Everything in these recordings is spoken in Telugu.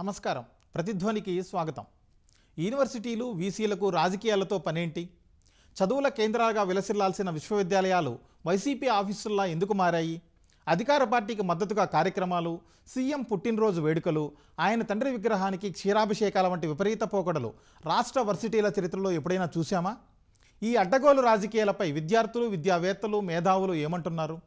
నమస్కారం. ప్రతిధ్వనికి స్వాగతం. యూనివర్సిటీలు వీసీలకు రాజకీయాలతో పనేంటి? చదువుల కేంద్రాలుగా విలసిల్లాల్సిన విశ్వవిద్యాలయాలు వైసీపీ ఆఫీసుల్లా ఎందుకు మారాయి? అధికార పార్టీకి మద్దతుగా కార్యక్రమాలు సీఎం పుట్టినరోజు వేడుకలు ఆయన తండ్రి విగ్రహానికి క్షీరాభిషేకాల వంటి విపరీత పోకడలు రాష్ట్ర వర్సిటీల చరిత్రలో ఎప్పుడైనా చూశామా? ఈ అడ్డగోలు రాజకీయాలపై విద్యార్థులు విద్యావేత్తలు మేధావులు ఏమంటున్నారు?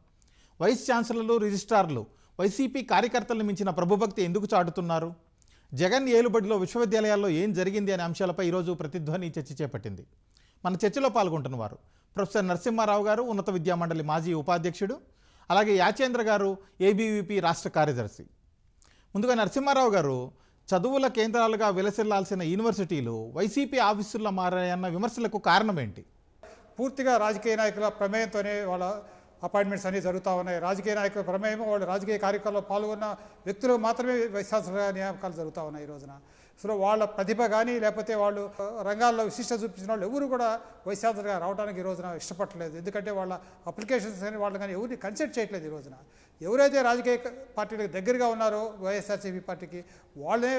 వైస్ ఛాన్సలర్లు రిజిస్ట్రార్లు వైసీపీ కార్యకర్తలను మించిన ప్రభుభక్తి ఎందుకు చాటుతున్నారు? జగన్ ఏలుబడిలో విశ్వవిద్యాలయాల్లో ఏం జరిగింది అనే అంశాలపై ఈరోజు ప్రతిధ్వని చర్చ చేపట్టింది. మన చర్చలో పాల్గొంటున్నవారు ప్రొఫెసర్ నరసింహారావు గారు ఉన్నత విద్యామండలి మాజీ ఉపాధ్యక్షుడు అలాగే యాచేంద్ర గారు ఏబీవీపీ రాష్ట్ర కార్యదర్శి. ముందుగా నరసింహారావు గారు చదువుల కేంద్రాలుగా విలసిల్లాల్సిన యూనివర్సిటీలు వైసీపీ ఆఫీసుల్లో మారాయన్న విమర్శలకు కారణం ఏంటి? పూర్తిగా రాజకీయ నాయకుల ప్రమేయంతోనే వాళ్ళ అపాయింట్మెంట్స్ అన్నీ జరుగుతూ ఉన్నాయి. రాజకీయ నాయకుల ప్రమేయం వాళ్ళు రాజకీయ కార్యక్రమాల్లో పాల్గొన్న వ్యక్తులు మాత్రమే వైశాఖ నియామకాలు జరుగుతూ ఉన్నాయి ఈ రోజున. సో వాళ్ళ ప్రతిభ కానీ లేకపోతే వాళ్ళు రంగాల్లో విశిష్ట చూపించిన వాళ్ళు ఎవరు కూడా వైశాఖగా రావడానికి ఈ రోజున ఇష్టపడలేదు ఎందుకంటే వాళ్ళ అప్లికేషన్స్ కానీ వాళ్ళు కానీ ఎవరిని కన్సిడర్ చేయట్లేదు ఈ రోజున. ఎవరైతే రాజకీయ పార్టీలకు దగ్గరగా ఉన్నారో వైఎస్ఆర్సీపీ పార్టీకి వాళ్ళే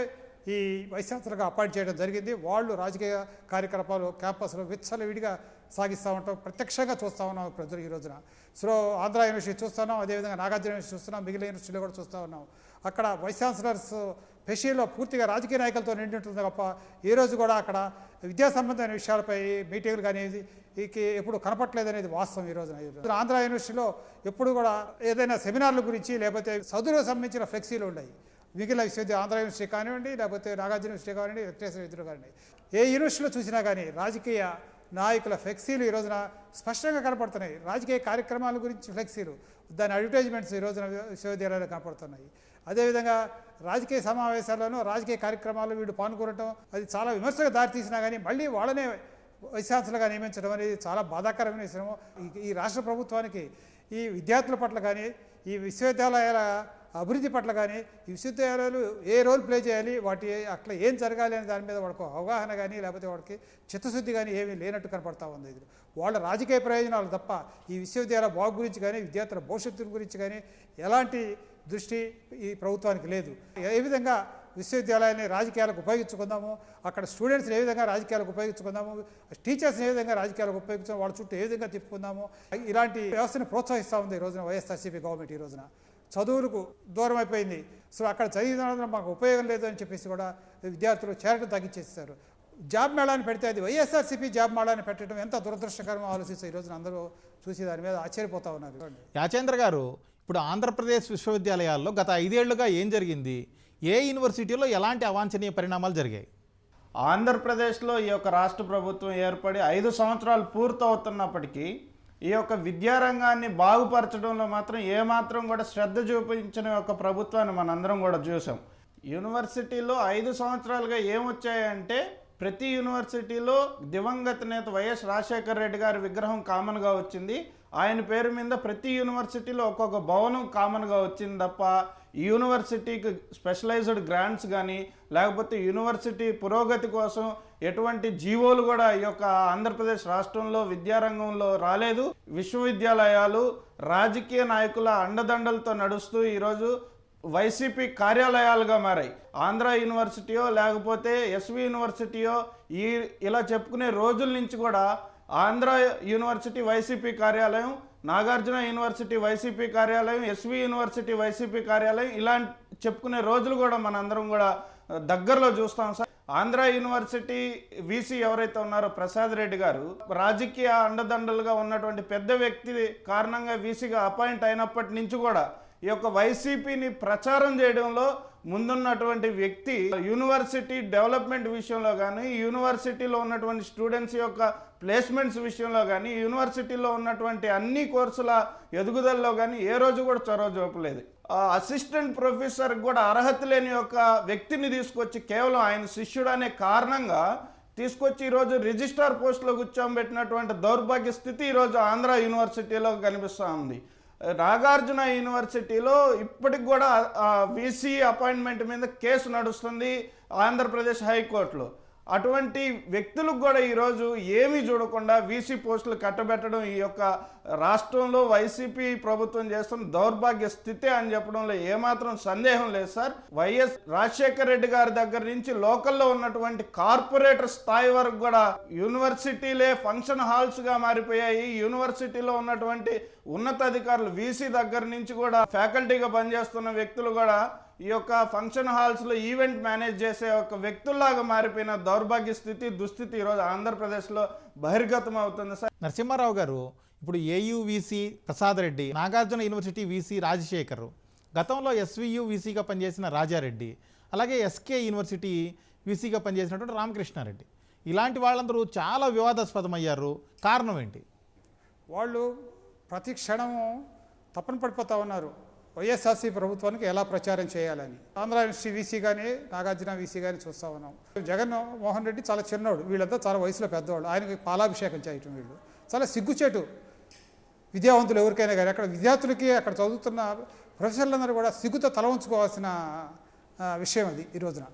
ఈ వైస్ అపాయింట్ చేయడం జరిగింది. వాళ్ళు రాజకీయ కార్యకలాపాలు క్యాంపస్లో విచ్చలవిడిగా సాగిస్తూ ఉంటాం ప్రత్యక్షంగా చూస్తూ ఉన్నాం ప్రజలు ఈ రోజున. సో ఆంధ్ర యూనివర్సిటీ చూస్తున్నాం అదేవిధంగా నాగార్జున యూనివర్సిటీ చూస్తున్నాం మిగిలిన యూనివర్సిటీలో కూడా చూస్తూ ఉన్నాం. అక్కడ వైస్ ఛాన్సలర్స్ పెషీలో పూర్తిగా రాజకీయ నాయకులతో నిండి ఉంటుంది తప్ప ఈ రోజు కూడా అక్కడ విద్యా సంబంధమైన విషయాలపై మీటింగ్లు కానీ ఈ ఎప్పుడు కనపట్లేదు అనేది వాస్తవం ఈ రోజున. ఆంధ్ర యూనివర్సిటీలో ఎప్పుడు కూడా ఏదైనా సెమినార్ల గురించి లేకపోతే చదువులకు సంబంధించిన ఫ్లెక్సీలు ఉన్నాయి. మిగిలిన విశ్వవిద్యాలయం ఆంధ్ర యూనివర్సిటీ కానివ్వండి లేకపోతే నాగార్జున యూనివర్సిటీ కానివ్వండి వెంకటేశ్వర విద్యులు కానివ్వండి. ఏ యూనివర్సిటీలో చూసినా కానీ రాజకీయ నాయకుల ఫ్లెక్సీలు ఈ రోజున స్పష్టంగా కనపడుతున్నాయి. రాజకీయ కార్యక్రమాల గురించి ఫ్లెక్సీలు దాని అడ్వర్టైజ్మెంట్స్ ఈ రోజున విశ్వవిద్యాలయాలు కనపడుతున్నాయి. అదేవిధంగా రాజకీయ సమావేశాల్లోనూ రాజకీయ కార్యక్రమాలు వీడు పాల్గొనటం అది చాలా విమర్శగా దారితీసినా కానీ మళ్ళీ వాళ్ళనే వైశాంసలుగా నియమించడం అనేది చాలా బాధాకరమైన విషయము. ఈ- ఈ రాష్ట్ర ప్రభుత్వానికి ఈ విద్యార్థుల పట్ల కానీ ఈ విశ్వవిద్యాలయాల అభివృద్ధి పట్ల కానీ ఈ విశ్వవిద్యాలయాలు ఏ రోల్ ప్లే చేయాలి వాటి అట్లా ఏం జరగాలి అనే దాని మీద వాడికి అవగాహన కానీ లేకపోతే వాడికి చిత్తశుద్ధి కానీ ఏమీ లేనట్టు కనపడతా ఉంది ఇది. వాళ్ళ రాజకీయ ప్రయోజనాలు తప్ప ఈ విశ్వవిద్యాలయ బాగు గురించి కానీ విద్యార్థుల భవిష్యత్తు గురించి కానీ ఎలాంటి దృష్టి ఈ ప్రభుత్వానికి లేదు. ఏ విధంగా విశ్వవిద్యాలయాన్ని రాజకీయాలకు ఉపయోగించుకుందాము అక్కడ స్టూడెంట్స్ని ఏ విధంగా రాజకీయాలకు ఉపయోగించుకుందాము టీచర్స్ని ఏ విధంగా రాజకీయాలకు ఉపయోగించాము వాళ్ళ చుట్టూ ఏ విధంగా తిప్పుకుందాము ఇలాంటి వ్యవస్థను ప్రోత్సహిస్తూ ఉంది ఈ రోజున వైఎస్ఆర్సీపీ గవర్నమెంట్ ఈ రోజున. చదువులకు దూరం అయిపోయింది. సో అక్కడ చదివిన మాకు ఉపయోగం లేదు అని చెప్పేసి కూడా విద్యార్థులు చేరడం తగ్గించేస్తారు జాబ్ మేళాన్ని పెడితే అది వైఎస్ఆర్సీపీ జాబ్ మేళాన్ని పెట్టడం ఎంత దురదృష్టకరమో ఆలోచిస్తే ఈ రోజున అందరూ చూసి దాని మీద ఆశ్చర్యపోతా ఉన్నారు. యాచేంద్ర గారు ఇప్పుడు ఆంధ్రప్రదేశ్ విశ్వవిద్యాలయాల్లో గత ఐదేళ్ళుగా ఏం జరిగింది? ఏ యూనివర్సిటీలో ఎలాంటి అవాంఛనీయ పరిణామాలు జరిగాయి? ఆంధ్రప్రదేశ్లో ఈ యొక్క రాష్ట్ర ప్రభుత్వం ఏర్పడి ఐదు సంవత్సరాలు పూర్తవుతున్నప్పటికీ ఈ యొక్క విద్యారంగాన్ని బాగుపరచడంలో మాత్రం ఏమాత్రం కూడా శ్రద్ధ చూపించిన యొక్క ప్రభుత్వాన్ని మనందరం కూడా చూసాం. యూనివర్సిటీలో ఐదు సంవత్సరాలుగా ఏమొచ్చాయంటే ప్రతి యూనివర్సిటీలో దివంగత నేత వైఎస్ రాజశేఖర రెడ్డి గారి విగ్రహం కామన్గా వచ్చింది. ఆయన పేరు మీద ప్రతి యూనివర్సిటీలో ఒక్కొక్క భవనం కామన్గా వచ్చింది తప్ప యూనివర్సిటీకి స్పెషలైజ్డ్ గ్రాంట్స్ కానీ లేకపోతే యూనివర్సిటీ పురోగతి కోసం ఎటువంటి జీవోలు కూడా ఈ యొక్క ఆంధ్రప్రదేశ్ రాష్ట్రంలో విద్యారంగంలో రాలేదు. విశ్వవిద్యాలయాలు రాజకీయ నాయకుల అండదండలతో నడుస్తూ ఈరోజు వైసీపీ కార్యాలయాలుగా మారాయి. ఆంధ్ర యూనివర్సిటీయో లేకపోతే ఎస్వి యూనివర్సిటీయో ఈ ఇలా చెప్పుకునే రోజుల నుంచి కూడా ఆంధ్ర యూనివర్సిటీ వైసీపీ కార్యాలయం నాగార్జున యూనివర్సిటీ వైసీపీ కార్యాలయం ఎస్వి యూనివర్సిటీ వైసీపీ కార్యాలయం ఇలాంటి చెప్పుకునే రోజులు కూడా మనందరం కూడా దగ్గరలో చూస్తాం సార్. ఆంధ్ర యూనివర్సిటీ వీసీ ఎవరైతే ఉన్నారో ప్రసాద్ రెడ్డి గారు రాజకీయ అండదండలుగా ఉన్నటువంటి పెద్ద వ్యక్తి కారణంగా వీసీగా అపాయింట్ అయినప్పటి నుంచి కూడా ఈ యొక్క వైసీపీని ప్రచారం చేయడంలో ముందున్నటువంటి వ్యక్తి యూనివర్సిటీ డెవలప్మెంట్ విషయంలో కానీ యూనివర్సిటీలో ఉన్నటువంటి స్టూడెంట్స్ యొక్క ప్లేస్మెంట్స్ విషయంలో కానీ యూనివర్సిటీలో ఉన్నటువంటి అన్ని కోర్సుల ఎదుగుదలలో కానీ ఏ రోజు కూడా చొరవ చూపలేదు. అసిస్టెంట్ ప్రొఫెసర్ కూడా అర్హత లేని ఒక వ్యక్తిని తీసుకొచ్చి కేవలం ఆయన శిష్యుడు అనే కారణంగా తీసుకొచ్చి ఈరోజు రిజిస్ట్రార్ పోస్టులో కూర్చోబెట్టినటువంటి దౌర్భాగ్య స్థితి ఈరోజు ఆంధ్ర యూనివర్సిటీలో కనిపిస్తూ ఉంది. నాగార్జున యూనివర్సిటీలో ఇప్పటికి కూడా వీసీ అపాయింట్మెంట్ మీద కేసు నడుస్తుంది ఆంధ్రప్రదేశ్ హైకోర్టులో. అటువంటి వ్యక్తులకు కూడా ఈరోజు ఏమీ చూడకుండా వీసీ పోస్టులు కట్టబెట్టడం ఈ యొక్క రాష్ట్రంలో వైసీపీ ప్రభుత్వం చేస్తున్న దౌర్భాగ్య స్థితి అని చెప్పడంలో ఏమాత్రం సందేహం లేదు సార్. వైఎస్ రాజశేఖర రెడ్డి గారి దగ్గర నుంచి లోకల్లో ఉన్నటువంటి కార్పొరేటర్ స్థాయి వరకు కూడా యూనివర్సిటీలే ఫంక్షన్ హాల్స్గా మారిపోయాయి. యూనివర్సిటీలో ఉన్నటువంటి ఉన్నతాధికారులు వీసీ దగ్గర నుంచి కూడా ఫ్యాకల్టీగా పనిచేస్తున్న వ్యక్తులు కూడా ఈ యొక్క ఫంక్షన్ హాల్స్లో ఈవెంట్ మేనేజ్ చేసే ఒక వ్యక్తుల్లాగా మారిపోయిన దౌర్భాగ్య స్థితి దుస్థితి ఈరోజు ఆంధ్రప్రదేశ్లో బహిర్గతం అవుతుంది సార్. నరసింహారావు గారు ఇప్పుడు AU VC Prasad Reddy Nagarjuna university VC Rajasekhar గతంలో ఎస్వియు వీసీగా పనిచేసిన రాజారెడ్డి అలాగే ఎస్కే యూనివర్సిటీ వీసీగా పనిచేసినటువంటి రామకృష్ణారెడ్డి. ఇలాంటి వాళ్ళందరూ చాలా వివాదాస్పదమయ్యారు. కారణం ఏంటి? వాళ్ళు ప్రతి క్షణము తప్పన పడిపోతా ఉన్నారు. వైఎస్ఆర్సీ ప్రభుత్వానికి ఎలా ప్రచారం చేయాలని? ఆంధ్ర యూనివర్సిటీ వీసీ కానీ నాగార్జున వీసీ కానీ చూస్తూ ఉన్నాం. జగన్ మోహన్ రెడ్డి చాలా చిన్నోడు. వీళ్ళంతా చాలా వయసులో పెద్దవాళ్ళు. ఆయనకి పాలాభిషేకం చేయటం వీళ్ళు. చాలా సిగ్గుచేటు విద్యావంతులు ఎవరికైనా కానీ అక్కడ విద్యార్థులకి అక్కడ చదువుతున్న ప్రొఫెసర్లందరూ కూడా సిగ్గుతో తల ఉంచుకోవాల్సిన విషయం అది ఈ రోజున.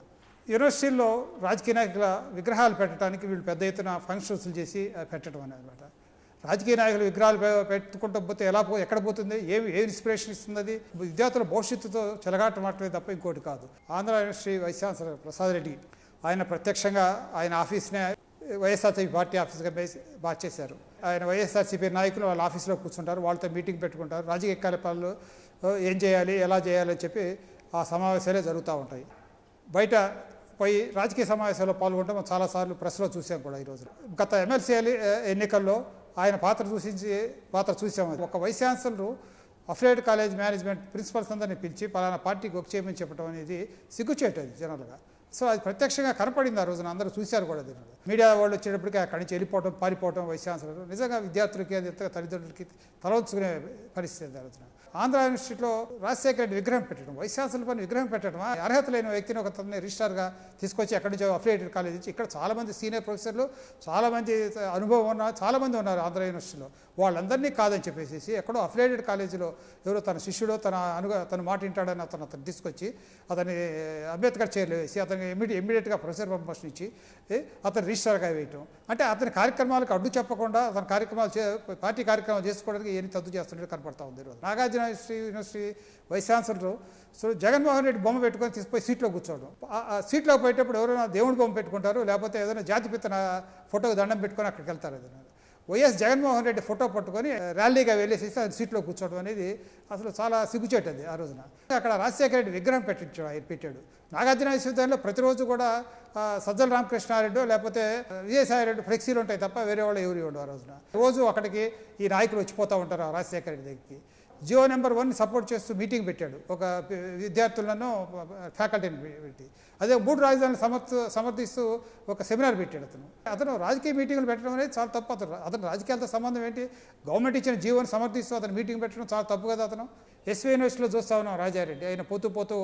యూనివర్సిటీల్లో రాజకీయ నాయకుల విగ్రహాలు పెట్టడానికి వీళ్ళు పెద్ద ఎత్తున ఫంక్షన్స్లు చేసి పెట్టడం అనేది అనమాట రాజకీయ నాయకుల విగ్రహాలు పెట్టుకుంటూ పోతే ఎలా పో ఎక్కడ పోతుంది? ఏమి ఏ ఇన్స్పిరేషన్ ఇస్తుంది అది విద్యార్థుల భవిష్యత్తుతో చెలగాటం మాటమే తప్ప ఇంకోటి కాదు. Andhra university vice chancellor Prasad Reddy ఆయన ప్రత్యక్షంగా ఆయన ఆఫీస్నే వైఎస్ఆర్సీపీ పార్టీ ఆఫీస్గా మార్చేశారు. ఆయన వైఎస్ఆర్సీపీ నాయకులు వాళ్ళ ఆఫీస్లో కూర్చుంటారు వాళ్ళతో మీటింగ్ పెట్టుకుంటారు. రాజకీయ కార్యక్రమాలు ఏం చేయాలి ఎలా చేయాలని చెప్పి ఆ సమావేశాలే జరుగుతూ ఉంటాయి. బయట పోయి రాజకీయ సమావేశాల్లో పాల్గొనడం చాలాసార్లు ప్రెస్లో చూసాం కూడా ఈరోజు గత ఎమ్మెల్సీ ఎన్నికల్లో ఆయన పాత్ర చూసించి పాత్ర చూసాము. ఒక vice chancellor affiliated college management principals అందరినీ పిలిచి పలానా పార్టీకి ఒక చేయమని చెప్పడం అనేది సిగ్గుచేటది జనరల్గా. సో అది ప్రత్యక్షంగా కనపడింది ఆ రోజున అందరూ చూశారు కూడా దీన్ని. మీడియా వాళ్ళు వచ్చేటప్పటికి అక్కడి నుంచి వెళ్ళిపోవడం పారిపోవడం వైస్ ఛాన్సలర్ నిజంగా విద్యార్థులకి అది తల్లిదండ్రులకి తలవంచుకునే పరిస్థితి ఆ రోజున. ఆంధ్ర యూనివర్సిటీలో రాజశేఖర రెడ్డి విగ్రహం పెట్టడం వైస్ ఛాన్సలర్ పని విగ్రహం పెట్టడం అర్హత లేని వ్యక్తిని ఒక తనని రిజిస్టార్గా తీసుకొచ్చి ఎక్కడి నుంచి అఫిలియేటెడ్ కాలేజ్ నుంచి ఇక్కడ చాలామంది సీనియర్ ప్రొఫెసర్లు చాలామంది అనుభవం ఉన్న చాలామంది ఉన్నారు ఆంధ్ర యూనివర్సిటీలో. వాళ్ళందరినీ కాదని చెప్పేసి ఎక్కడో అఫిలియేటెడ్ కాలేజీలో ఎవరో తన శిష్యుడు తన అనుగ తను మాట వింటాడని అతను అతను తీసుకొచ్చి అతని అంబేద్కర్ చైర్లో వేసి అతనికి ఇమ్మీడియట్ ఇమీడియట్గా ప్రొఫెసర్ ప్రమోషన్ ఇచ్చి అతను రిజిస్టర్గా వేయటం. అంటే అతని కార్యక్రమాలకు అడ్డు చెప్పకుండా అతని కార్యక్రమాలు పార్టీ కార్యక్రమాలు చేసుకోవడానికి ఏం తద్దు చేస్తున్నట్టు కనపడతా ఉంది ఈరోజు. Nagarjuna university university vice chancellor. So Jaganmohan Reddy బొమ్మ పెట్టుకొని తీసుకుపోయి సీట్లో కూర్చోవడం. ఆ- సీట్లో పోయేటప్పుడు ఎవరైనా దేవుడి బొమ్మ పెట్టుకుంటారు లేకపోతే ఏదైనా జాతిపిత ఫోటోకి దండం పెట్టుకొని అక్కడికి వెళ్తారు ఏదైనా. వైఎస్ జగన్మోహన్ రెడ్డి ఫోటో పట్టుకొని ర్యాలీగా వెళ్ళేసి ఆ సీట్లో కూర్చోవడం అనేది అసలు చాలా సిగ్గుచేటది ఆ రోజున. అక్కడ రాజశేఖర రెడ్డి విగ్రహం పెట్టించాడు ఆయన పెట్టాడు. నాగార్జున విశ్వవిద్యాలయంలో ప్రతిరోజు కూడా సజ్జల రామకృష్ణారెడ్డి లేకపోతే విజయసాయి రెడ్డి ఫ్లెక్సీలు ఉంటాయి తప్ప వేరే వాళ్ళు ఎవరు ఇవ్వడు ఆ రోజున. రోజు అక్కడికి ఈ నాయకులు వచ్చిపోతూ ఉంటారు ఆ రాజశేఖర రెడ్డి దగ్గరికి. జియో నెంబర్ వన్ సపోర్ట్ చేస్తూ మీటింగ్ పెట్టాడు. ఒక విద్యార్థులను ఫ్యాకల్టీని పెట్టి. అదే మూడు రాజధానులు సమర్థ సమర్థిస్తూ ఒక సెమినార్ పెట్టాడు అతను. అతను రాజకీయ మీటింగ్లు పెట్టడం అనేది చాలా తప్పు. అతను అతను రాజకీయాలతో సంబంధం ఏంటి? గవర్నమెంట్ ఇచ్చిన జీవోని సమర్థిస్తూ అతను మీటింగ్ పెట్టడం చాలా తప్పు కదా అతను. ఎస్వీ యూనివర్సిటీలో చూస్తా ఉన్నాం రాజారెడ్డి. ఆయన పోతూ పోతూ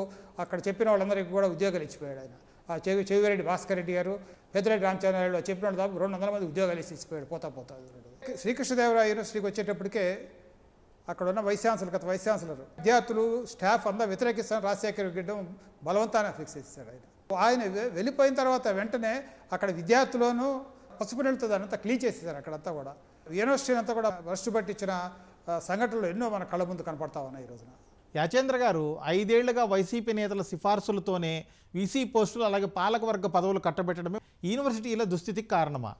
అక్కడ చెప్పిన వాళ్ళందరికీ కూడా ఉద్యోగాలు ఇచ్చిపోయాడు ఆయన. ఆ చెవి చెవిరెడ్డి భాస్కర్ రెడ్డి గారు పెద్దరెడ్డి రామచంద్రారెడ్డి చెప్పిన వాళ్ళు దాదాపు రెండు వందల మంది ఉద్యోగాలు ఇచ్చిపోయాడు పోతా పోతా. శ్రీకృష్ణదేవరాయ యూనివర్సిటీకి వచ్చేటప్పటికే అక్కడ ఉన్న వైస్ ఛాన్సలర్ గత వైస్ ఛాన్సలర్ విద్యార్థులు స్టాఫ్ అంతా వ్యతిరేకిస్తాను రాజశేఖర్ రెడ్డి బలవంతాన్ని ఫిక్స్ చేశాడు ఆయన. ఆయన వెళ్ళిపోయిన తర్వాత వెంటనే అక్కడ విద్యార్థులను పసుపు నీళ్ళతో దానంతా క్లీన్ చేసేసారు అక్కడంతా కూడా. యూనివర్సిటీ అంతా కూడా భ్రష్టు పట్టించిన సంఘటనలు ఎన్నో మన కళ్ళ ముందు కనపడతా ఉన్నాయి ఈ రోజున. యాచేంద్ర గారు ఐదేళ్ళుగా వైసీపీ నేతల సిఫార్సులతోనే వీసీ పోస్టులు అలాగే పాలకవర్గ పదవులు కట్టబెట్టడమే యూనివర్సిటీల దుస్థితికి కారణమా?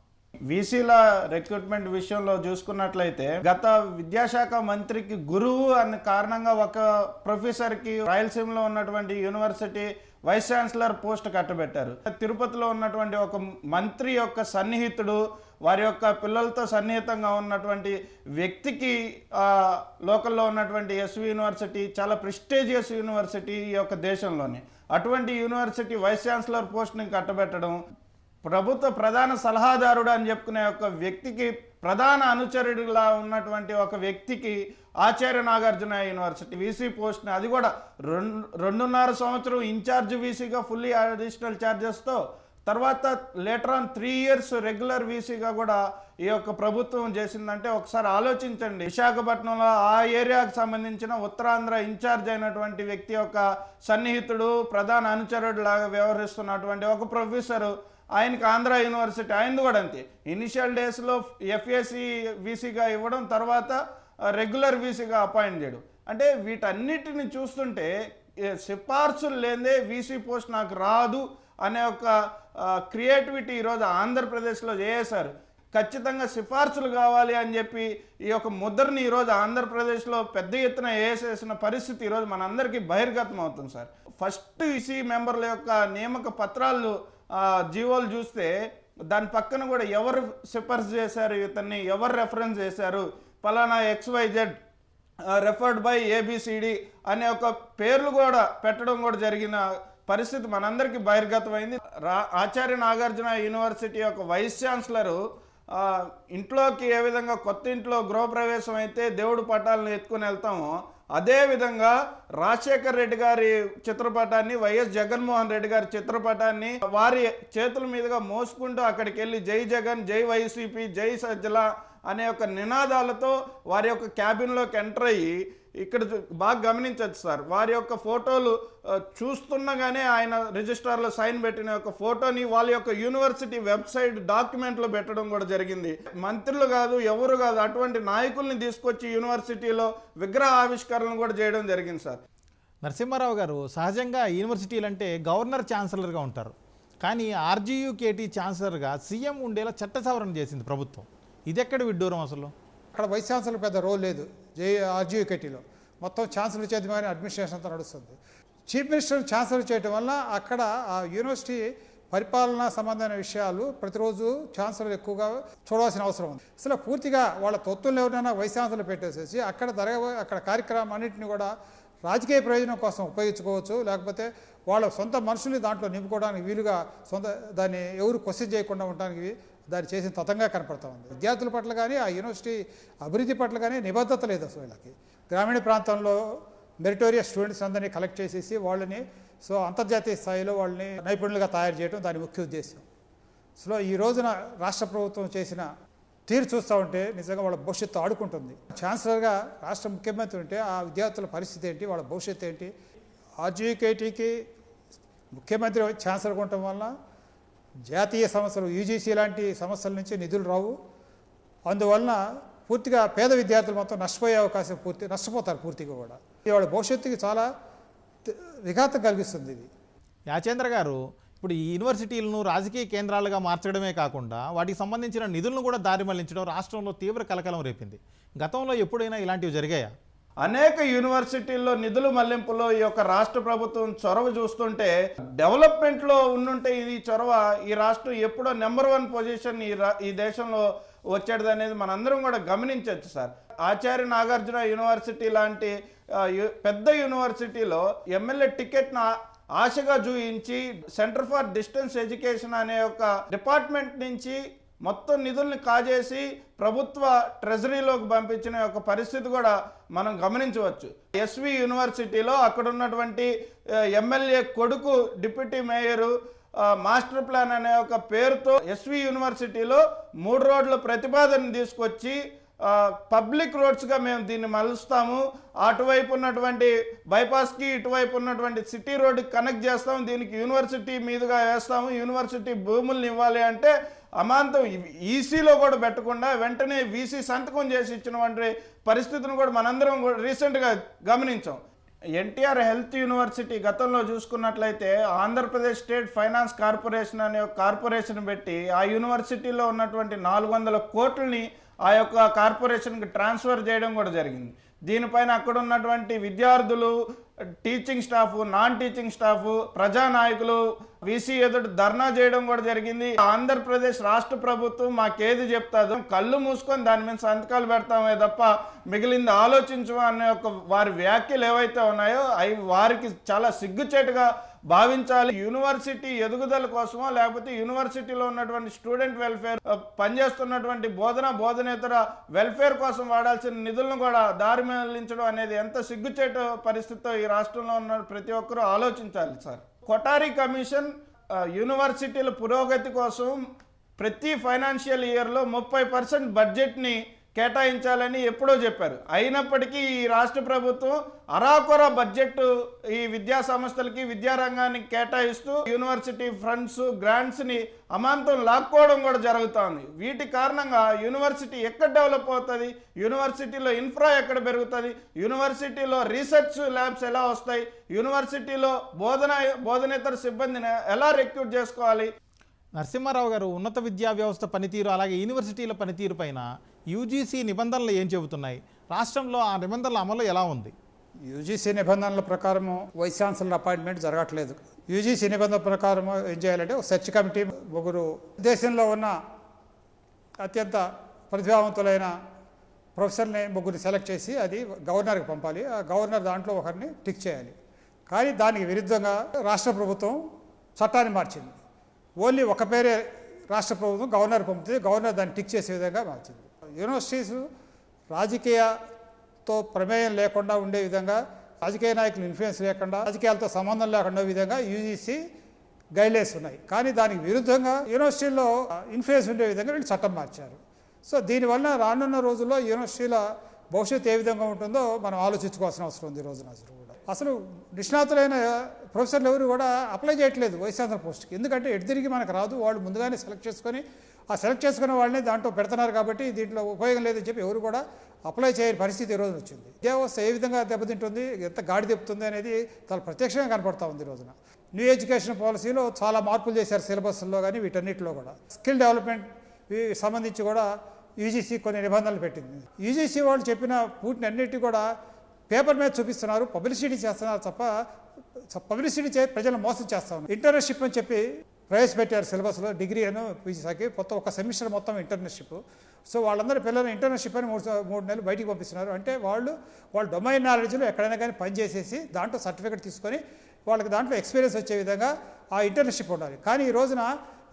వీసీల రిక్రూట్మెంట్ విషయంలో చూసుకున్నట్లయితే గత విద్యాశాఖ మంత్రికి గురువు అనే కారణంగా ఒక ప్రొఫెసర్కి రాయలసీమలో ఉన్నటువంటి యూనివర్సిటీ వైస్ ఛాన్సలర్ పోస్ట్ కట్టబెట్టారు. తిరుపతిలో ఉన్నటువంటి ఒక మంత్రి యొక్క సన్నిహితుడు వారి యొక్క పిల్లలతో సన్నిహితంగా ఉన్నటువంటి వ్యక్తికి లోకల్లో ఉన్నటువంటి ఎస్వి యూనివర్సిటీ చాలా ప్రెస్టీజియస్ యూనివర్సిటీ ఈ యొక్క దేశంలోని. అటువంటి యూనివర్సిటీ వైస్ ఛాన్సలర్ పోస్ట్ని కట్టబెట్టడం ప్రభుత్వ ప్రధాన సలహాదారుడు అని చెప్పుకునే ఒక వ్యక్తికి ప్రధాన అనుచరుడిలా ఉన్నటువంటి ఒక వ్యక్తికి ఆచార్య నాగార్జున యూనివర్సిటీ వీసీ పోస్ట్ని అది కూడా రెండు రెండున్నర సంవత్సరం ఇన్ఛార్జ్ వీసీగా ఫుల్లీ అడిషనల్ ఛార్జెస్తో తర్వాత later on three years regular వీసీగా కూడా ఈ యొక్క ప్రభుత్వం చేసిందంటే ఒకసారి ఆలోచించండి. విశాఖపట్నంలో ఆ ఏరియాకు సంబంధించిన ఉత్తరాంధ్ర ఇన్ఛార్జ్ అయినటువంటి వ్యక్తి యొక్క సన్నిహితుడు ప్రధాన అనుచరుడు లాగా వ్యవహరిస్తున్నటువంటి ఒక ప్రొఫెసర్ ఆయనకి ఆంధ్ర యూనివర్సిటీ ఆయనది కూడా అంతే. ఇనిషియల్ డేస్లో ఎఫ్ఏసి వీసీగా ఇవ్వడం తర్వాత రెగ్యులర్ వీసీగా అపాయింట్ చేయడం. అంటే వీటన్నిటిని చూస్తుంటే సిఫార్సులు లేదే వీసీ పోస్ట్ నాకు రాదు అనే ఒక క్రియేటివిటీ ఈరోజు ఆంధ్రప్రదేశ్లో చేశారు ఖచ్చితంగా సిఫార్సులు కావాలి అని చెప్పి ఈ యొక్క ముద్రని ఈరోజు ఆంధ్రప్రదేశ్లో పెద్ద ఎత్తున వేసేసిన పరిస్థితి ఈరోజు మనందరికీ బహిర్గతం అవుతుంది సార్. ఫస్ట్ ఈసీ మెంబర్ల యొక్క నియామక పత్రాలు జీవోలు చూస్తే దాని పక్కన కూడా ఎవరు సిఫార్సు చేశారు ఇతన్ని ఎవరు రెఫరెన్స్ చేశారు పలానా ఎక్స్వైజెడ్ రెఫర్డ్ బై ఏబిసిడి అనే ఒక పేర్లు కూడా పెట్టడం కూడా జరిగిన పరిస్థితి మనందరికీ బహిర్గతమైంది. రా ఆచార్య నాగార్జున యూనివర్సిటీ యొక్క వైస్ ఛాన్సలరు ఇంట్లోకి ఏ విధంగా కొత్త ఇంట్లో గృహప్రవేశం అయితే దేవుడు పటాలను ఎత్తుకుని వెళ్తామో అదేవిధంగా రాజశేఖర్ రెడ్డి గారి చిత్రపటాన్ని వైఎస్ జగన్మోహన్ రెడ్డి గారి చిత్రపటాన్ని వారి చేతుల మీదుగా మోసుకుంటూ అక్కడికి వెళ్ళి జై జగన్ జై వైసీపీ జై సజ్జల అనే ఒక నినాదాలతో వారి యొక్క క్యాబిన్లోకి ఎంటర్ అయ్యి ఇక్కడ బాగా గమనించవచ్చు సార్. వారి యొక్క ఫోటోలు చూస్తుండగానే ఆయన రిజిస్టార్లో సైన్ పెట్టిన యొక్క ఫోటోని వాళ్ళ యొక్క యూనివర్సిటీ వెబ్సైట్ డాక్యుమెంట్లో పెట్టడం కూడా జరిగింది. మంత్రులు కాదు ఎవరు కాదు అటువంటి నాయకుల్ని తీసుకొచ్చి యూనివర్సిటీలో విగ్రహ ఆవిష్కరణ కూడా చేయడం జరిగింది సార్. నరసింహారావు గారు సహజంగా యూనివర్సిటీలు అంటే గవర్నర్ ఛాన్సలర్గా ఉంటారు. కానీ ఆర్జీయూకేటీ ఛాన్సలర్గా సీఎం ఉండేలా చట్ట సవరణ చేసింది ప్రభుత్వం. ఇది ఎక్కడ విడ్డూరం అసలు? అక్కడ వైస్ ఛాన్సలర్ పెద్ద రోల్ లేదు. జే ఆర్జీయూకేటీలో మొత్తం ఛాన్సలర్ చేతి మీద అడ్మినిస్ట్రేషన్ అంతా నడుస్తుంది. చీఫ్ మినిస్టర్ ఛాన్సలర్ చేయటం వల్ల అక్కడ ఆ యూనివర్సిటీ పరిపాలనా సంబంధమైన విషయాలు ప్రతిరోజు ఛాన్సలర్ ఎక్కువగా చూడాల్సిన అవసరం ఉంది. అసలు పూర్తిగా వాళ్ళ తొత్తులు ఎవరైనా వైస్ ఛాన్సలర్ పెట్టేసేసి అక్కడ జరగ అక్కడ కార్యక్రమం అన్నింటినీ కూడా రాజకీయ ప్రయోజనం కోసం ఉపయోగించుకోవచ్చు. లేకపోతే వాళ్ళ సొంత మనుషుల్ని దాంట్లో నింపుకోవడానికి వీలుగా సొంత దాన్ని ఎవరు క్వశ్చన్ చేయకుండా ఉండడానికి దాన్ని చేసిన తతంగా కనపడతా ఉంది. విద్యార్థుల పట్ల కానీ ఆ యూనివర్సిటీ అభివృద్ధి పట్ల కానీ నిబద్ధత లేదు అసలు వీళ్ళకి. గ్రామీణ ప్రాంతంలో మెరిటోరియస్ స్టూడెంట్స్ అందరినీ కలెక్ట్ చేసేసి వాళ్ళని సో అంతర్జాతీయ స్థాయిలో వాళ్ళని నైపుణులుగా తయారు చేయడం దాని ముఖ్య ఉద్దేశం సో ఈ రోజున రాష్ట్ర ప్రభుత్వం చేసిన తీరు చూస్తూ ఉంటే నిజంగా వాళ్ళ భవిష్యత్తు ఆడుకుంటుంది. ఛాన్సలర్గా రాష్ట్ర ముఖ్యమంత్రి ఉంటే ఆ విద్యార్థుల పరిస్థితి ఏంటి వాళ్ళ భవిష్యత్తు ఏంటి? ఆర్జీకేటీకి ముఖ్యమంత్రి ఛాన్సలర్గా ఉండటం వల్ల జాతీయ సమస్యలు యూజీసీ లాంటి సమస్యల నుంచి నిధులు రావు. అందువలన పూర్తిగా పేద విద్యార్థులు మొత్తం నష్టపోయే అవకాశం పూర్తి నష్టపోతారు పూర్తిగా కూడా. ఇది వాళ్ళ భవిష్యత్తుకి చాలా విఘాతం కలిగిస్తుంది ఇది. యాచేంద్ర గారు ఇప్పుడు ఈ యూనివర్సిటీలను రాజకీయ కేంద్రాలుగా మార్చడమే కాకుండా వాటికి సంబంధించిన నిధులను కూడా దారి మళ్ళించడం రాష్ట్రంలో తీవ్ర కలకలం రేపింది. గతంలో ఎప్పుడైనా ఇలాంటివి జరిగాయా? అనేక యూనివర్సిటీల్లో నిధులు మళ్ళింపులో ఈ యొక్క రాష్ట్ర ప్రభుత్వం చొరవ చూస్తుంటే డెవలప్మెంట్లో ఉండుంటే ఇది చొరవ ఈ రాష్ట్రం ఎప్పుడో నెంబర్ వన్ పొజిషన్ ఈ ఈ దేశంలో వచ్చేది అనేది మనందరం కూడా గమనించవచ్చు సార్. ఆచార్య నాగార్జున యూనివర్సిటీ లాంటి పెద్ద యూనివర్సిటీలో ఎమ్మెల్యే టికెట్ను ఆశగా చూయించి సెంటర్ ఫర్ డిస్టెన్స్ ఎడ్యుకేషన్ అనే ఒక డిపార్ట్మెంట్ నుంచి మొత్తం నిధుల్ని కాజేసి ప్రభుత్వ ట్రెజరీలోకి పంపించిన ఒక పరిస్థితి కూడా మనం గమనించవచ్చు. ఎస్వి యూనివర్సిటీలో అక్కడ ఉన్నటువంటి ఎమ్మెల్యే కొడుకు డిప్యూటీ మేయరు మాస్టర్ ప్లాన్ అనే ఒక పేరుతో ఎస్వి యూనివర్సిటీలో మూడు రోడ్ల ప్రతిపాదన తీసుకొచ్చి పబ్లిక్ రోడ్స్గా మేము దీన్ని మలుస్తాము. అటువైపు ఉన్నటువంటి బైపాస్కి ఇటువైపు ఉన్నటువంటి సిటీ రోడ్డు కనెక్ట్ చేస్తాము. దీనికి యూనివర్సిటీ మీదుగా వేస్తాము. యూనివర్సిటీ భూముల్ని ఇవ్వాలి అంటే అమాంతం ఈసీలో కూడా పెట్టకుండా వెంటనే వీసీ సంతకం చేసి ఇచ్చినటువంటి పరిస్థితిని కూడా మనందరం కూడా రీసెంట్గా గమనించాం. ఎన్టీఆర్ హెల్త్ యూనివర్సిటీ గతంలో చూసుకున్నట్లయితే ఆంధ్రప్రదేశ్ స్టేట్ ఫైనాన్స్ కార్పొరేషన్ అనే ఒక కార్పొరేషన్ పెట్టి ఆ యూనివర్సిటీలో ఉన్నటువంటి నాలుగు వందల కోట్లని ఆ యొక్క కార్పొరేషన్కి ట్రాన్స్ఫర్ చేయడం కూడా జరిగింది. దీనిపైన అక్కడ ఉన్నటువంటి విద్యార్థులు teaching staff non teaching staff ప్రజానాయకులు VC ఎదుటి ధర్నా చేయడం కూడా జరిగింది. ఆంధ్రప్రదేశ్ రాష్ట్ర ప్రభుత్వం మాకేది చెప్తాదో కళ్ళు మూసుకొని దాని మీద సంతకాలు పెడతామే తప్ప మిగిలింది ఆలోచించు అనే ఒక వారి వ్యాఖ్యలు ఏవైతే ఉన్నాయో అవి వారికి చాలా సిగ్గుచేటుగా భావించాలి. యూనివర్సిటీ ఎదుగుదల కోసమో లేకపోతే యూనివర్సిటీలో ఉన్నటువంటి స్టూడెంట్ వెల్ఫేర్ పనిచేస్తున్నటువంటి బోధన బోధనేతర వెల్ఫేర్ కోసం వాడాల్సిన నిధులను కూడా దారి మళ్ళించడం అనేది ఎంత సిగ్గుచేటు పరిస్థితితో రాష్ట్రంలో ఉన్న ప్రతి ఒక్కరూ ఆలోచించాలి సార్. కొటారి కమిషన్ యూనివర్సిటీల పురోగతి కోసం ప్రతి ఫైనాన్షియల్ ఇయర్లో ముప్పై పర్సెంట్ బడ్జెట్ని కేటాయించాలని ఎప్పుడో చెప్పారు. అయినప్పటికీ ఈ రాష్ట్ర ప్రభుత్వం అరాకొర బడ్జెట్ ఈ విద్యా సంస్థలకి విద్యారంగానికి కేటాయిస్తూ యూనివర్సిటీ ఫండ్స్ గ్రాంట్స్ని అమాంతం లాక్కోవడం కూడా జరుగుతోంది. వీటి కారణంగా యూనివర్సిటీ ఎక్కడ డెవలప్ అవుతుంది? యూనివర్సిటీలో ఇన్ఫ్రా ఎక్కడ పెరుగుతుంది? యూనివర్సిటీలో రీసెర్చ్ ల్యాబ్స్ ఎలా వస్తాయి? యూనివర్సిటీలో బోధన బోధనేతర సిబ్బందిని ఎలా రిక్రూట్ చేసుకోవాలి? నరసింహారావు గారు ఉన్నత విద్యా వ్యవస్థ పనితీరు అలాగే యూనివర్సిటీల పనితీరు పైన యూజీసీ నిబంధనలు ఏం చెబుతున్నాయి? రాష్ట్రంలో ఆ నిబంధనల అమలు ఎలా ఉంది? యూజీసీ నిబంధనల ప్రకారం వైస్ ఛాన్సలర్ అపాయింట్మెంట్ జరగట్లేదు. యూజీసీ నిబంధనల ప్రకారం ఏం చేయాలంటే ఒక సెర్చ్ కమిటీ ముగ్గురు దేశంలో ఉన్న అత్యంత ప్రతిభావంతులైన ప్రొఫెసర్ని ముగ్గురిని సెలెక్ట్ చేసి అది గవర్నర్కి పంపాలి. ఆ గవర్నర్ దాంట్లో ఒకరిని టిక్ చేయాలి. కానీ దానికి విరుద్ధంగా రాష్ట్ర ప్రభుత్వం చట్టాన్ని మార్చింది. ఓన్లీ ఒక పేరే రాష్ట్ర ప్రభుత్వం గవర్నర్ పంపుతుంది. గవర్నర్ దాన్ని టిక్ చేసే విధంగా మార్చింది. యూనివర్సిటీస్ రాజకీయతో ప్రమేయం లేకుండా ఉండే విధంగా రాజకీయ నాయకులు ఇన్ఫ్లుయెన్స్ లేకుండా రాజకీయాలతో సంబంధం లేకుండా విధంగా యూజీసీ గైడ్లైన్స్ ఉన్నాయి. కానీ దానికి విరుద్ధంగా యూనివర్సిటీలో ఇన్ఫ్లుయెన్స్ ఉండే విధంగా వీళ్ళు చట్టం మార్చారు. సో దీనివల్ల రానున్న రోజుల్లో యూనివర్సిటీల భవిష్యత్తు ఏ విధంగా ఉంటుందో మనం ఆలోచించుకోవాల్సిన అవసరం ఉంది ఈ రోజున అసలు నిష్ణాతులైన ప్రొఫెసర్లు ఎవరు కూడా అప్లై చేయట్లేదు వైస్ ఛాన్సలర్ పోస్ట్కి. ఎందుకంటే ఎటు తిరిగి మనకు రాదు వాళ్ళు ముందుగానే సెలెక్ట్ చేసుకొని ఆ సెలెక్ట్ చేసుకున్న వాళ్ళని దాంట్లో పెడుతున్నారు కాబట్టి దీంట్లో ఉపయోగం లేదని చెప్పి ఎవరు కూడా అప్లై చేయని పరిస్థితి ఈ రోజు వచ్చింది. విద్యావస్థ ఏ విధంగా దెబ్బతింటుంది ఎంత గాడి దెబ్బతుంది అనేది చాలా ప్రత్యక్షంగా కనపడతా ఉంది ఈ రోజున. న్యూ ఎడ్యుకేషన్ పాలసీలో చాలా మార్పులు చేశారు సిలబస్లో కానీ వీటన్నిటిలో కూడా. స్కిల్ డెవలప్మెంట్ సంబంధించి కూడా యూజీసీ కొన్ని నిబంధనలు పెట్టింది. యూజీసీ వాళ్ళు చెప్పిన పూర్తిని అన్నిటి కూడా పేపర్ మీద చూపిస్తున్నారు. పబ్లిసిటీ చేస్తున్నారు తప్ప పబ్లిసిటీ చే ప్రజలను మోసం చేస్తా ఉన్నారు. ఇంటర్న్షిప్ అని చెప్పి ప్రవేశపెట్టారు సిలబస్లో. డిగ్రీ అని పీజీసాకి మొత్తం ఒక సెమిస్టర్ మొత్తం ఇంటర్న్షిప్. సో వాళ్ళందరూ పిల్లలు ఇంటర్న్షిప్ అని మూడు మూడు నెలలు బయటికి పంపిస్తున్నారు. అంటే వాళ్ళు వాళ్ళ డొమైన్ నాలెడ్జ్లో ఎక్కడైనా కానీ పనిచేసేసి దాంట్లో సర్టిఫికేట్ తీసుకొని వాళ్ళకి దాంట్లో ఎక్స్పీరియన్స్ వచ్చే విధంగా ఆ ఇంటర్న్షిప్ ఉండాలి. కానీ ఈ రోజున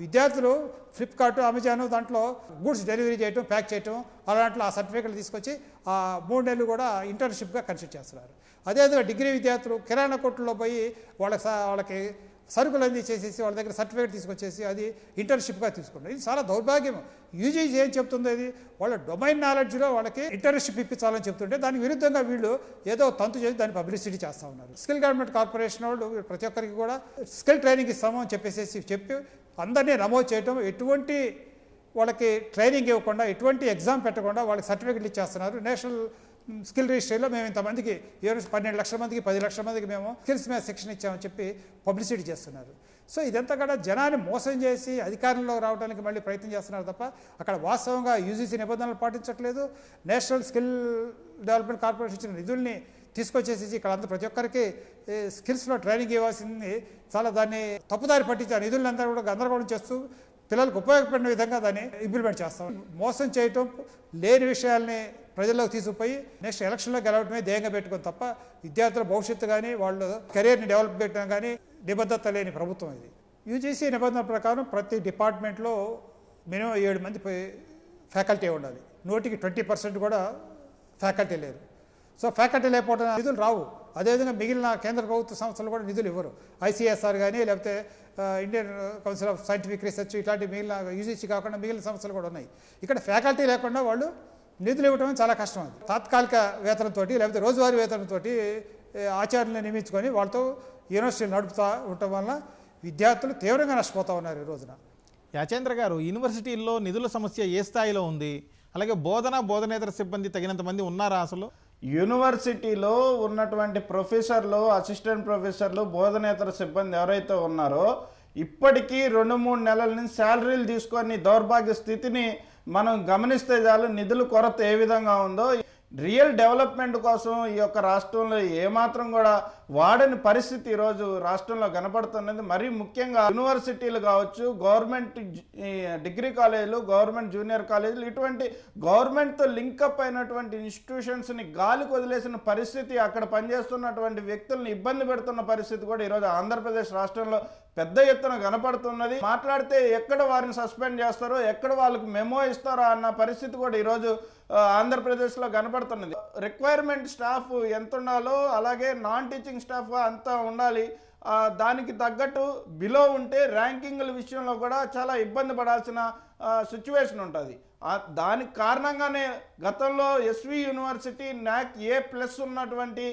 విద్యార్థులు ఫ్లిప్కార్ట్ అమెజాన్ దాంట్లో గూడ్స్ డెలివరీ చేయటం ప్యాక్ చేయటం అలాంటిలో ఆ సర్టిఫికెట్లు తీసుకొచ్చి ఆ మూడు నెలలు కూడా ఇంటర్న్షిప్గా కన్సిడర్ చేస్తున్నారు. అదేవిధంగా డిగ్రీ విద్యార్థులు కిరాణా కొట్టులో పోయి వాళ్ళకి స- వాళ్ళకి సరుకులు అంది చేసేసి వాళ్ళ దగ్గర సర్టిఫికేట్ తీసుకొచ్చేసి అది ఇంటర్న్షిప్గా తీసుకుంటారు ఇది చాలా దౌర్భాగ్యం యూజీజీ ఏం చెప్తుంది ఇది? వాళ్ళ డొమైన్ నాలెడ్జ్లో వాళ్ళకి ఇంటర్న్షిప్ ఇప్పించాలని చెప్తుంటే దానికి విరుద్ధంగా వీళ్ళు ఏదో తంతు చేసి దాన్ని పబ్లిసిటీ చేస్తూ ఉన్నారు. స్కిల్ గవర్నమెంట్ కార్పొరేషన్ వాళ్ళు ప్రతి ఒక్కరికి కూడా స్కిల్ ట్రైనింగ్ ఇస్తాము అని చెప్పేసి చెప్పి అందరినీ నమోదు చేయటం ఎటువంటి వాళ్ళకి ట్రైనింగ్ ఇవ్వకుండా ఎటువంటి ఎగ్జామ్ పెట్టకుండా వాళ్ళకి సర్టిఫికెట్లు ఇచ్చేస్తున్నారు. నేషనల్ స్కిల్ రిజిస్ట్రీలో మేము ఇంతమందికి ఏడు పన్నెండు లక్షల మందికి పది లక్షల మందికి మేము స్కిల్స్ మీద శిక్షణ ఇచ్చామని చెప్పి పబ్లిసిటీ చేస్తున్నారు. సో ఇదంతా కూడా జనాన్ని మోసం చేసి అధికారంలో రావడానికి మళ్ళీ ప్రయత్నం చేస్తున్నారు తప్ప అక్కడ వాస్తవంగా యూజీసీ నిబంధనలు పాటించట్లేదు. నేషనల్ స్కిల్ డెవలప్మెంట్ కార్పొరేషన్ ఇచ్చిన నిధుల్ని తీసుకొచ్చేసి ఇక్కడ అంతా ప్రతి ఒక్కరికి స్కిల్స్లో ట్రైనింగ్ ఇవ్వాల్సింది చాలా దాన్ని తప్పుదారి పట్టించి ఆ అందరూ కూడా గందరగోళం చేస్తూ పిల్లలకు ఉపయోగపడిన విధంగా దాన్ని ఇంప్లిమెంట్ చేస్తాం. మోసం చేయటం లేని విషయాల్ని ప్రజల్లోకి తీసుకుపోయి నెక్స్ట్ ఎలక్షన్లో గెలవడమే ధ్యేయంగా పెట్టుకుని తప్ప విద్యార్థుల భవిష్యత్తు కానీ వాళ్ళు కెరీర్ని డెవలప్ చేయడం కానీ నిబద్ధత లేని ప్రభుత్వం ఇది. యూజీసీ నిబంధన ప్రకారం ప్రతి డిపార్ట్మెంట్లో మినిమం ఏడు మంది ఫ్యాకల్టీ ఉండాలి. నూటికి ట్వంటీ పర్సెంట్ కూడా ఫ్యాకల్టీ లేరు. సో ఫ్యాకల్టీ లేకపోవడం నిధులు రావు. అదేవిధంగా మిగిలిన కేంద్ర ప్రభుత్వ సంస్థలు కూడా నిధులు ఇవ్వరు. ఐసీఎస్ఆర్ కానీ లేకపోతే Indian council of scientific research ఇట్లాంటి మిగిలిన యూజీసీ కాకుండా మిగిలిన సంస్థలు కూడా ఉన్నాయి. ఇక్కడ ఫ్యాకల్టీ లేకుండా వాళ్ళు నిధులు ఇవ్వడం చాలా కష్టం అది. తాత్కాలిక వేతనంతో లేకపోతే రోజువారీ వేతనంతో ఆచార్యులను నియమించుకొని వాళ్ళతో యూనివర్సిటీలు నడుపుతూ ఉండటం వల్ల విద్యార్థులు తీవ్రంగా నష్టపోతూ ఉన్నారు ఈ రోజున. యాచేంద్ర గారు యూనివర్సిటీల్లో నిధుల సమస్య ఏ స్థాయిలో ఉంది? అలాగే బోధన బోధనేతర సిబ్బంది తగినంత మంది ఉన్నారా అసలు? యూనివర్సిటీలో ఉన్నటువంటి ప్రొఫెసర్లు అసిస్టెంట్ ప్రొఫెసర్లు బోధనేతర సిబ్బంది ఎవరైతే ఉన్నారో ఇప్పటికీ రెండు మూడు నెలల నుంచి శాలరీలు తీసుకొని దౌర్భాగ్య స్థితిని మనం గమనిస్తే చాలు నిధుల కొరత ఏ విధంగా ఉందో రియల్ డెవలప్మెంట్ కోసం ఈ యొక్క రాష్ట్రంలో ఏమాత్రం కూడా వాడని పరిస్థితి ఈరోజు రాష్ట్రంలో కనపడుతున్నది. మరీ ముఖ్యంగా యూనివర్సిటీలు కావచ్చు గవర్నమెంట్ డిగ్రీ కాలేజీలు గవర్నమెంట్ జూనియర్ కాలేజీలు ఇటువంటి గవర్నమెంట్తో లింకప్ అయినటువంటి ఇన్స్టిట్యూషన్స్ని గాలి వదిలేసిన పరిస్థితి అక్కడ పనిచేస్తున్నటువంటి వ్యక్తులను ఇబ్బంది పెడుతున్న పరిస్థితి కూడా ఈరోజు ఆంధ్రప్రదేశ్ రాష్ట్రంలో పెద్ద ఎత్తున కనపడుతున్నది. మాట్లాడితే ఎక్కడ వారిని సస్పెండ్ చేస్తారో ఎక్కడ వాళ్ళకి మెమో ఇస్తారో అన్న పరిస్థితి కూడా ఈరోజు ఆంధ్రప్రదేశ్లో కనపడుతున్నది. రిక్వైర్మెంట్ స్టాఫ్ ఎంత ఉండాలో అలాగే నాన్ టీచింగ్ స్టాఫ్ అంతా ఉండాలి. దానికి తగ్గట్టు బిలో ఉంటే ర్యాంకింగ్ల విషయంలో కూడా చాలా ఇబ్బంది పడాల్సిన సిచ్యువేషన్ ఉంటుంది. దానికి కారణంగానే గతంలో S V university NAAC A plus ఉన్నటువంటి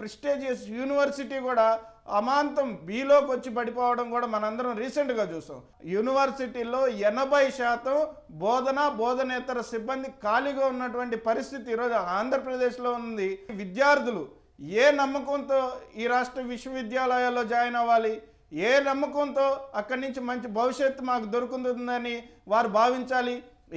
ప్రిస్టేజియస్ యూనివర్సిటీ కూడా అమాంతం బీలోకి వచ్చి పడిపోవడం కూడా మనందరం రీసెంట్గా చూసాం. యూనివర్సిటీలో ఎనభై శాతం బోధన బోధనేతర సిబ్బంది ఖాళీగా ఉన్నటువంటి పరిస్థితి ఈరోజు ఆంధ్రప్రదేశ్లో ఉంది. విద్యార్థులు ఏ నమ్మకంతో ఈ రాష్ట్ర విశ్వవిద్యాలయాల్లో జాయిన్ అవ్వాలి? ఏ నమ్మకంతో అక్కడి నుంచి మంచి భవిష్యత్తు మాకు దొరుకుతుందని వారు భావించాలి?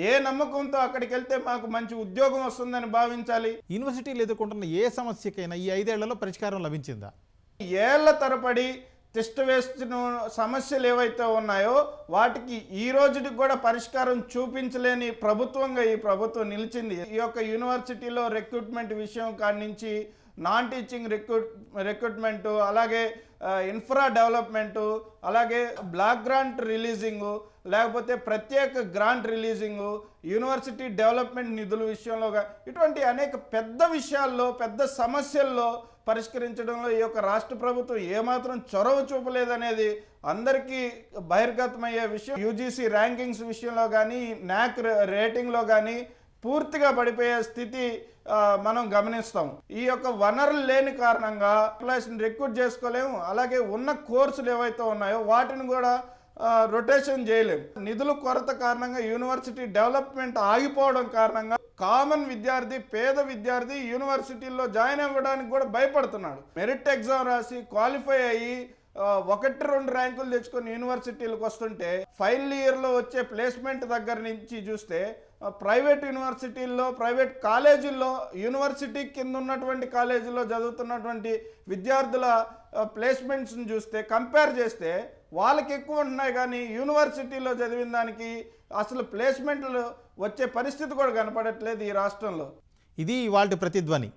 ఏ నమ్మకంతో అక్కడికి వెళ్తే మాకు మంచి ఉద్యోగం వస్తుందని భావించాలి? యూనివర్సిటీలు ఎదుర్కొంటున్న ఏ సమస్యకైనా ఈ ఐదేళ్ళలో పరిష్కారం లభించిందా? ఏళ్ళ తరబడి టెస్ట్ వేస్తున్న సమస్యలు ఏవైతే ఉన్నాయో వాటికి ఈ రోజుకి కూడా పరిష్కారం చూపించలేని ప్రభుత్వంగా ఈ ప్రభుత్వం నిలిచింది. ఈ యొక్క యూనివర్సిటీలో రిక్రూట్మెంట్ విషయం కాడి నుంచి నాన్ టీచింగ్ రిక్రూట్ రిక్రూట్మెంటు అలాగే ఇన్ఫ్రా డెవలప్మెంటు అలాగే బ్లాక్ గ్రాంట్ రిలీజింగు లేకపోతే ప్రత్యేక గ్రాంట్ రిలీజింగు యూనివర్సిటీ డెవలప్మెంట్ నిధుల విషయంలో ఇటువంటి అనేక పెద్ద విషయాల్లో పెద్ద సమస్యల్లో పరిష్కరించడంలో ఈ యొక్క రాష్ట్ర ప్రభుత్వం ఏమాత్రం చొరవ చూపలేదనేది అందరికీ బహిర్గతమయ్యే విషయం. యూజీసీ ర్యాంకింగ్స్ విషయంలో కానీ న్యాక్ రేటింగ్లో కానీ పూర్తిగా పడిపోయే స్థితి మనం గమనిస్తాం. ఈ యొక్క వనరులు లేని కారణంగా ఎంప్లాయీస్ని రిక్రూట్ చేసుకోలేము. అలాగే ఉన్న కోర్సులు ఏవైతే ఉన్నాయో వాటిని కూడా రొటేషన్ చేయలేము నిధుల కొరత కారణంగా యూనివర్సిటీ డెవలప్మెంట్ ఆగిపోవడం కారణంగా కామన్ విద్యార్థి పేద విద్యార్థి యూనివర్సిటీల్లో జాయిన్ అవ్వడానికి కూడా భయపడుతున్నాడు. మెరిట్ ఎగ్జామ్ రాసి క్వాలిఫై అయ్యి ఒకటి రెండు ర్యాంకులు తెచ్చుకొని యూనివర్సిటీలకు వస్తుంటే ఫైనల్ ఇయర్లో వచ్చే ప్లేస్మెంట్ దగ్గర నుంచి చూస్తే ప్రైవేట్ యూనివర్సిటీల్లో ప్రైవేట్ కాలేజీల్లో యూనివర్సిటీ కింద ఉన్నటువంటి కాలేజీలో చదువుతున్నటువంటి విద్యార్థుల ప్లేస్మెంట్స్ని చూస్తే కంపేర్ చేస్తే వాళ్ళకి ఎక్కువ ఉంటున్నాయి కానీ యూనివర్సిటీలో చదివిన దానికి అసలు ప్లేస్మెంట్లు వచ్చే పరిస్థితి కూడా కనపడట్లేదు ఈ రాష్ట్రంలో. ఇది వాళ్ళ ప్రతిధ్వని.